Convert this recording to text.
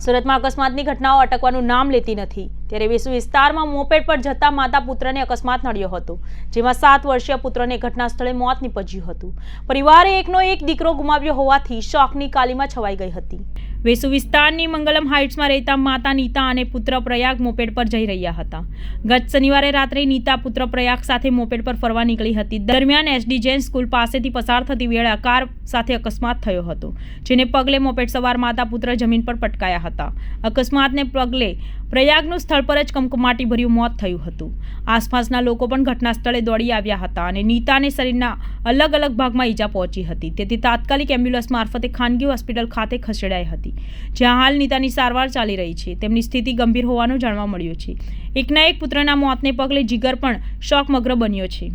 સુરતમાં અકસ્માતની ઘટનાઓ અટકવાનું નામ લેતી નથી. ત્યારે વેસુ વિસ્તારમાં મોપેડ પર જતા માતા પુત્રને અકસ્માત નડ્યો હતો, જેમાં સાત વર્ષીય પુત્રને ઘટના સ્થળે મોત નીપજ્યું હતું. પરિવારે એકનો એક દીકરો ગુમાવ્યો હોવાથી શોકની કાલીમાં છવાઈ ગઈ હતી. વેસુ વિસ્તારની મંગલમ હાઇટ્સમાં રહેતા માતા નીતા અને પુત્ર પ્રયાગ મોપેડ પર જઈ રહ્યા હતા. ગત શનિવારે રાત્રે નીતા પુત્ર પ્રયાગ સાથે મોપેડ પર ફરવા નીકળી હતી. દરમિયાન એસડી જૈન સ્કૂલ પાસેથી પસાર થતી વેળા કાર સાથે અકસ્માત થયો હતો, જેને પગલે મોપેડ સવાર માતા પુત્ર જમીન પર પટકાયા હતા. અકસ્માતને પગલે પ્રયાગનું સ્થળ પર જ કમકમાટી ભર્યું મોત થયું હતું. આસપાસના લોકો પણ ઘટના સ્થળે દોડી આવ્યા હતા અને નીતાને શરીરના અલગ અલગ ભાગમાં ઈજા પહોંચી હતી. તેથી તાત્કાલિક એમ્બ્યુલન્સ મારફતે ખાનગી હોસ્પિટલ ખાતે ખસેડાઈ હતી, જ્યાં હાલ નીતાની સારવાર ચાલી રહી છે. તેમની સ્થિતિ ગંભીર હોવાનું જાણવા મળ્યું છે. એકના એક પુત્રના મોતને પગલે જીગર પણ શોકમગ્ર બન્યો છે.